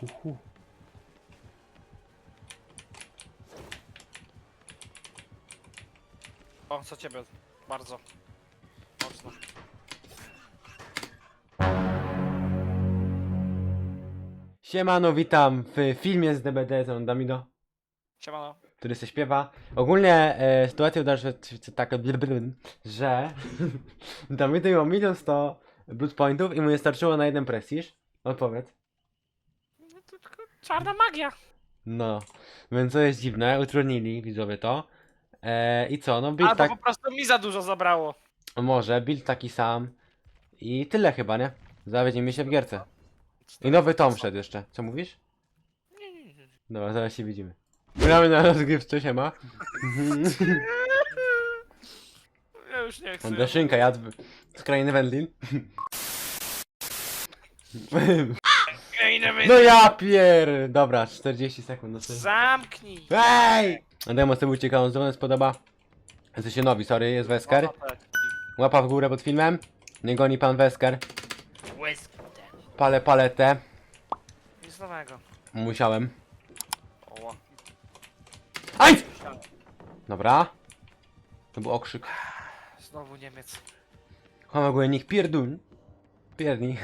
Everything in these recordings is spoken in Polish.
hu, hu. O, co ciebie? Bardzo. Mocno. Siemano, witam w filmie z DBD z Damino, Siemano. który się śpiewa. Ogólnie e, sytuacja wydarzyła się się tak, blablabla, że Damido miał milion sto blood pointów i mu nie starczyło na jeden prestiż. Odpowiedz. No czarna magia. No, więc to jest dziwne, utrudnili widzowie to. E, I co, no build Albo tak, po prostu mi za dużo zabrało. może, build taki sam. I tyle chyba, nie? Zawiedziemy się w gierce. I nowy tom wszedł jeszcze. Co mówisz? Nie, nie, nie. Dobra, zaraz się widzimy. Gramy na rozgrywce, siema. Ja już nie chcę. Deszynka, jadł z krainy Wendlin. Krainę No ja pier... Dobra, 40 sekund. No to... Zamknij. Ej! Demo sobie uciekał, się spodoba. Jesteście nowi, sorry, jest Wesker. Łapa w górę pod filmem. Nie goni pan Wesker. Łyskę. Palę paletę. Nic nowego. Musiałem. O, Aj! Dobra. To był okrzyk. znowu Niemiec. Chama niech pierdun. Pierdni.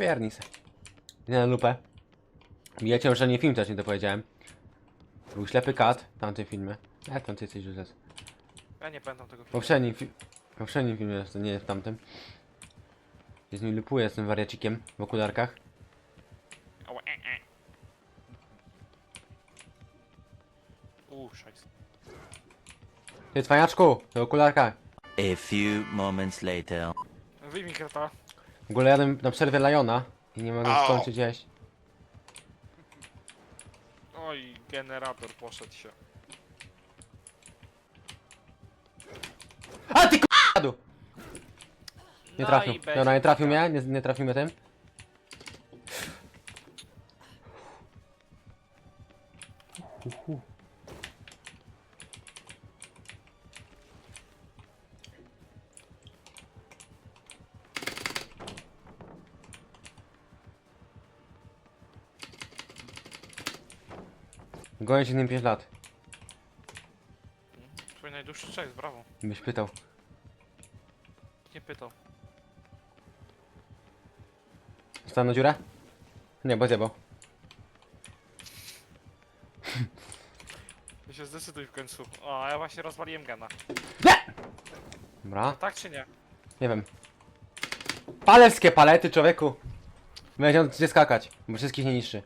Pierdni se. Nie na lupę. Wiecie, że nie film też nie to powiedziałem. Był ślepy kat w tamtym filmie. Jak tam ty jesteś Józef? Ja nie pamiętam tego W filmu. poprzednim, fi w poprzednim filmie jest, to nie jest w tamtym. Jest mi lupuje z tym wariacikiem w okularkach. O, e, e. Uuu, szajs. Ty cwaniaczku, w okularkach. A few moments later. Wyjmij kreta. W ogóle jadę na przerwę Liona i nie mogę Au. skończyć jeść. Oj, generator poszedł się. A ty k***adu! Nie No trafił. i będzie Dobra, nie trafił mnie, nie, nie trafił mnie tym. Gonię się nim 5 lat. Twój najdłuższy czas, brawo. Byś pytał. Nie pytał. Stałem na dziurę? Nie, bo zjebał. Ty się zdecyduj w końcu. O, a ja właśnie rozwaliłem gena. Dobra, Tak czy nie? nie wiem. Palewskie palety, człowieku! Będzie on gdzie skakać, bo wszystkich nie niszczy.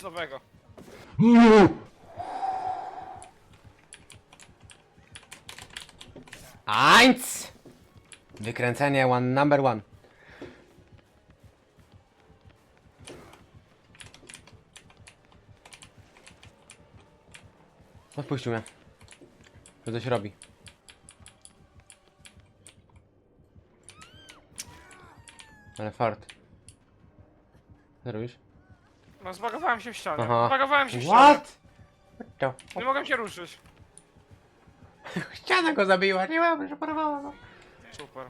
Nic nowego. Eins! Wykręcenie one number one. Odpuścił mnie. To się robi? Ale fart. Co robisz? No zbagowałem się w ścianie. Aha. Zbagowałem się w ścianie. What? What the Nie mogłem się ruszyć. Ściana go zabiła, nie mam, że porwała go. Super.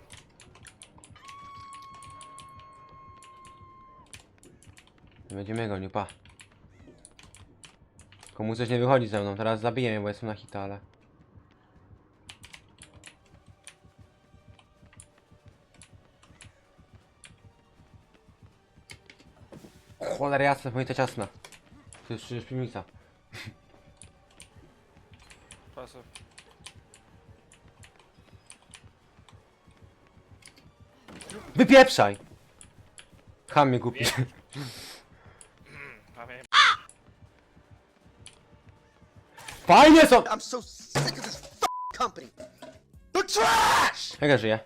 Będziemy gonił, pa. Komu coś nie wychodzi ze mną, teraz zabiję mnie, bo jestem na hita, ale... Cholera jasna, pamięta ciasna. To jest przecież piwnica. Pasy. Wypieprzaj! Ham mnie głupi. Fajnie są! I'm so sick of this f- company. The trash! Jak ja żyję?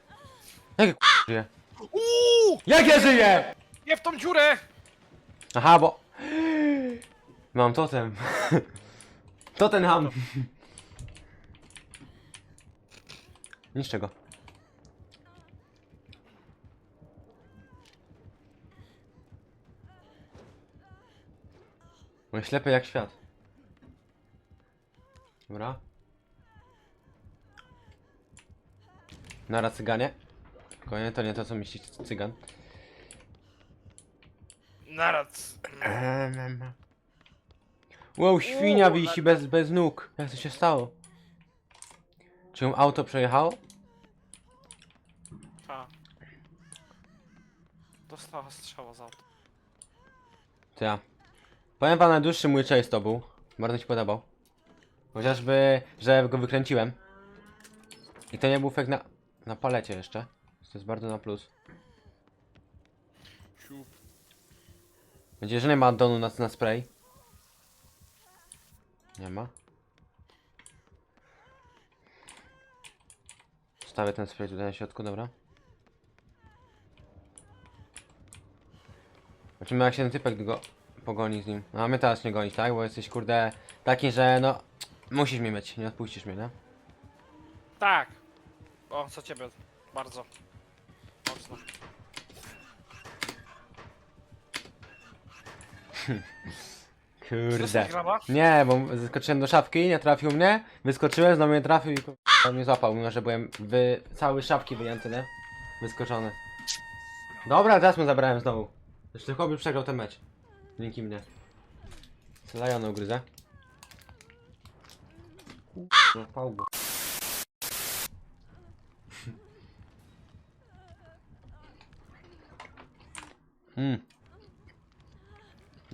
Jak ja k***a żyję? Uuu! Jak ja żyję? Nie w tą dziurę! Aha, bo... Mam totem. Tottenham. Niszczę go. Bo ślepy jak świat. Dobra. Nara cyganie. Spokojnie, to nie to co myśli cygan. Naraz. Eee, Wow, świnia Uuu, wisi bez, bez nóg. Jak to się stało? Czy ją auto przejechało? A. Dostała strzała z auta. To ja. Powiem wam, najdłuższy mój chase to był. Bardzo mi się podobał. Chociażby, że go wykręciłem. I to nie był fake na, na palecie jeszcze. To jest bardzo na plus. Siup. Będzie, że nie ma donu na, na spray. Nie ma. Stawię ten spray tutaj na środku, dobra. Zobaczymy jak się ten typek go pogoni z nim. No a mnie teraz nie gonić, tak? Bo jesteś kurde taki, że no... Musisz mnie mieć, nie odpuścisz mnie, nie? Tak. O, co ciebie? Bardzo. Kurde. Graba? Nie, bo zeskoczyłem do szafki, nie trafił mnie, wyskoczyłem, znowu mnie trafił i k***a, mnie złapał, mimo że byłem wy... cały z szafki wyjęty, nie? Wyskoczony. Dobra, teraz mu zabrałem znowu. Jeszcze chłop już przegrał ten mecz. Dzięki mnie. Lajona ugryzę. No, pałgu. Mmm.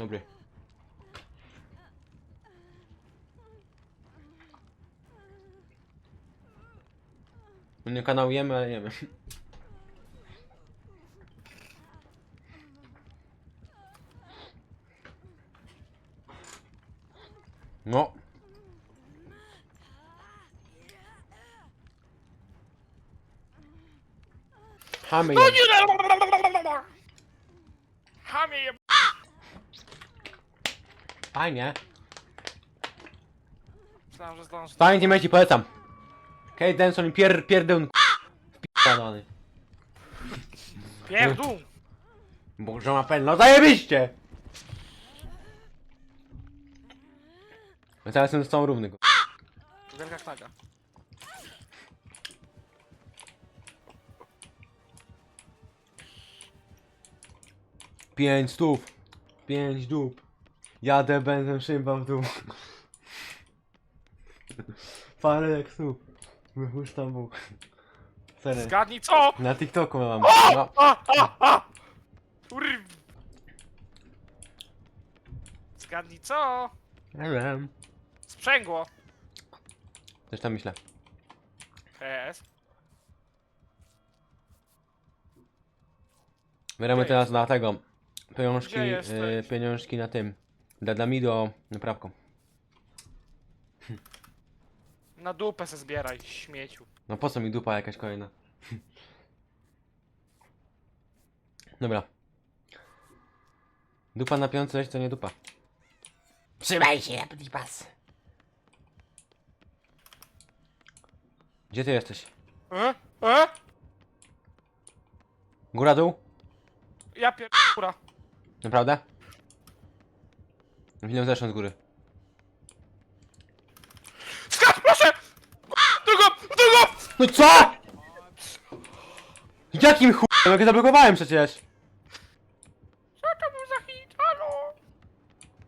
Dobry. Nie kanał jemy, ale jemy. No. Chamy! Hamie. Fajnie. Myślałem, że zdążę. Fajnie teammate'i, polecam. Kate Denson i pier, pierdyn Wpierdolony. Pierdół! Boże ma pen, no zajebiście! No teraz jestem z tą równy go. Wielka knaga. Pięć stów. Pięć dup. Jadę będę szymba w dół. Parę jak stóp. Wypuszczam Bóg. Serio. Zgadnij co? Na TikToku mam. No. A, a, a! Kurw. Zgadnij co? Nie wiem. Sprzęgło. Też tam myślę. PS. Gdzie teraz na tego. Pieniążki, Gdzie y, pieniążki na tym. Da mi do naprawką. Na dupę se zbieraj, śmieciu. No po co mi dupa jakaś kolejna? Dobra. Dupa na piące to nie dupa. Trzymaj się, pas. Gdzie ty jesteś? E? E? Góra dół? Ja pier... Kura. Naprawdę? Chwilę zeszłem z góry. Skacz, proszę! Drugą! Drugą! No co?! Jakim chujem? Jak zablokowałem przecież! Co to był za hit?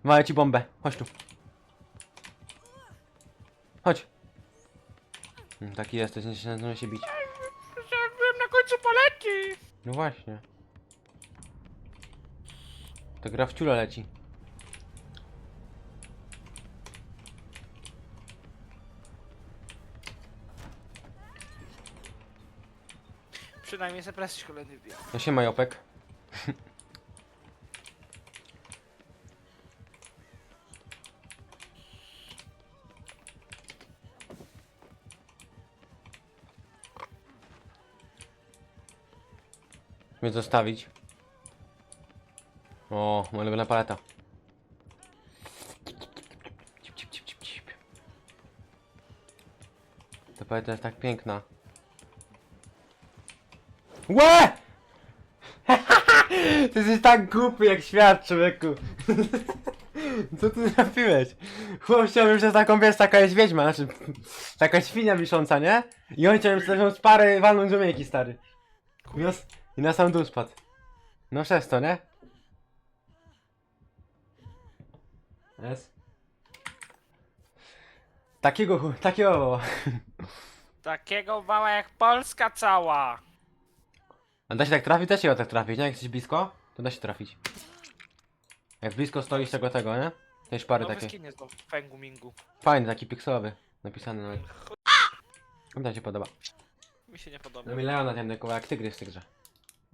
Halo? Ci bombę. Chodź tu. Chodź. Mm, Taki jesteś, nie się, nie się bić. Ja byłem na końcu palety! No właśnie. To gra w ciula leci. Przynajmniej prestiż kolejny wbija. No się majopek. Mnie zostawić. O, moja ulubiona paleta. Ta paleta jest tak piękna. Łe! Ty jesteś tak głupi jak świat, człowieku. Co ty zrobiłeś? Chłop chciałbym, że taką, wiesz, taka jest wiedźma, znaczy taka świnia wisząca, nie? I on chciałbym z taką parę walnąć z umiejki, stary. I na, s- I na sam dół spadł. No przez to, nie? Jest. Takiego, chu- takiego. Takiego wała jak Polska cała. A da się tak trafić? Da się go tak trafić, nie? Jak jesteś blisko, to da się trafić. Jak blisko stoisz tego, tego, nie? Tej szpary Nowy takiej. skin jest do Fengu Mingu. Fajny, taki pikselowy. Napisany nawet. Mi to się podoba. Mi się nie podoba. No mi Leona ten dekował jak tygrys w tej grze.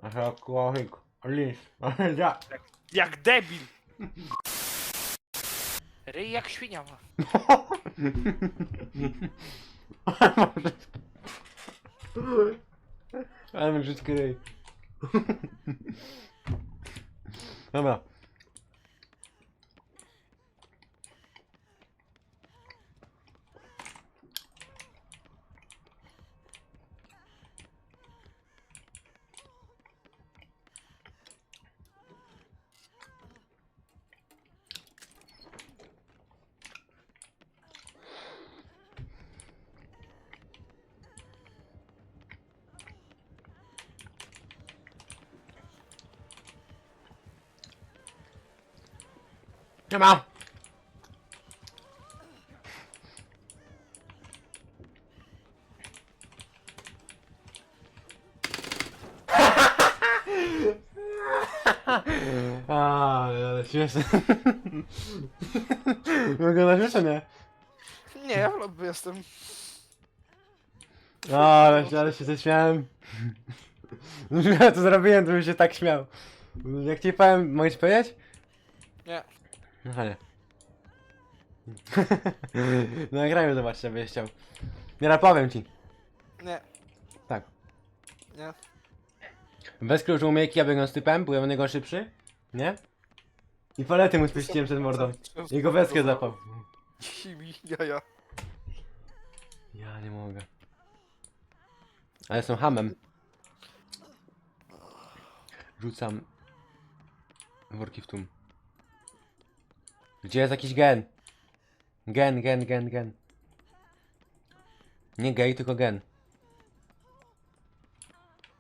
Aha, kłochik. Lis. Ja. Jak debil! Ryj jak świnia ma. Ale brzydki ryj. Dobra. Nie ma. A, ale śmieszne. Mogę na śmieszne, nie? Nie, ja w lobby jestem. No, ale, się- ale się zaśmiałem. Ja to zrobiłem, to bym się tak śmiał. Jak ci powiem, mogę ci powiedzieć? Nie. No ale. No nagrajmy, zobaczcie, byś chciał. Nie, powiem ci. Nie, Tak. nie. Bez kluczu umiejki ja biegłem z typem, byłem niego szybszy. Nie? I palety mu spuściłem przed mordą. Jego weskę zapał. Chimi, jaja. Ja nie mogę. Ale jestem hamem. Rzucam worki w tłum. Gdzie jest jakiś gen? Gen, gen, gen, gen. Nie gej, tylko gen.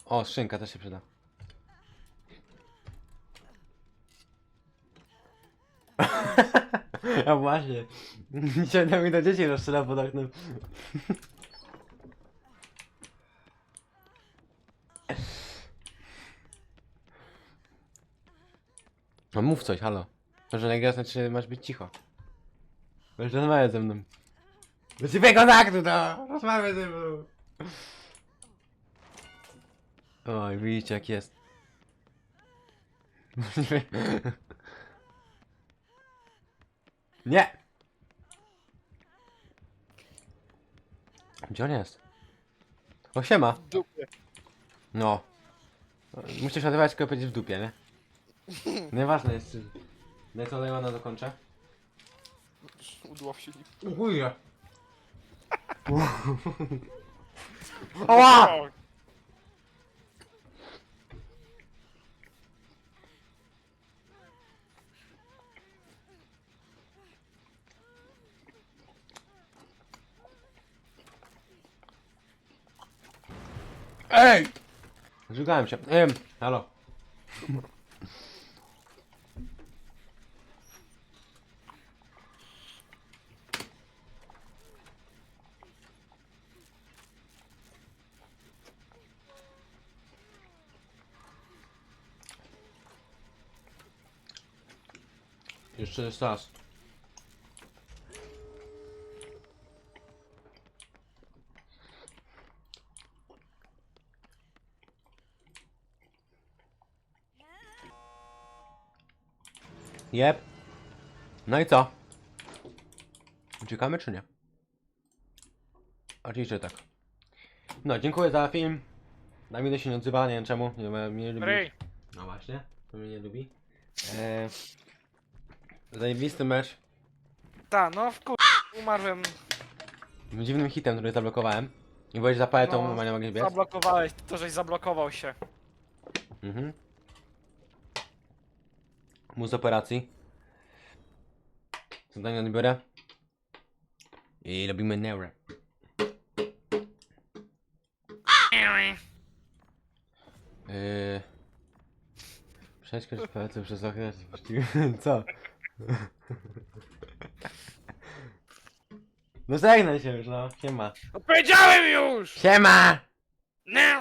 O, skrzynka też się przyda. A właśnie. Dzisiaj mi do dzieci rozstrzela pod oknem. No mów coś, halo. To, że nagra znaczy masz być cicho. Będziesz rozmawiać ze mną. Ciebie kontaktu to! Rozmawiaj ze mną! Oj, widzicie jak jest. Nie! Gdzie on jest? O, siema! W dupie. No. Musisz odbywać tylko powiedzieć w dupie, nie? Nieważne jest czy... I co Leona dokończę? Udław się. Chuje! Ała! O, Ej! Zżygałem się. Ej, halo. Jeszcze jest raz. Jep. No i co? Uciekamy czy nie? Oczywiście tak. No, dziękuję za film. Dawid się nie odzywa, nie wiem czemu. Nie, mnie nie lubi. No właśnie, to mnie nie lubi. Eee, zajebisty mecz. Ta, no w kur... Umarłem. Dziwnym hitem, który zablokowałem. I byłeś za paletą, No, nie mogłeś biec. Zablokowałeś, to żeś zablokował się. Mhm. Mus operacji. Zadanie odbiorę. I robimy neurę. Yy... Przejdź palcem przez okno. Co? não sei não chega no. Siema. Powiedziałem już! Siema! não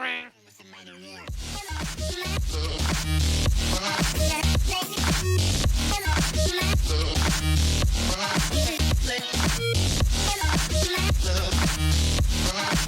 Love.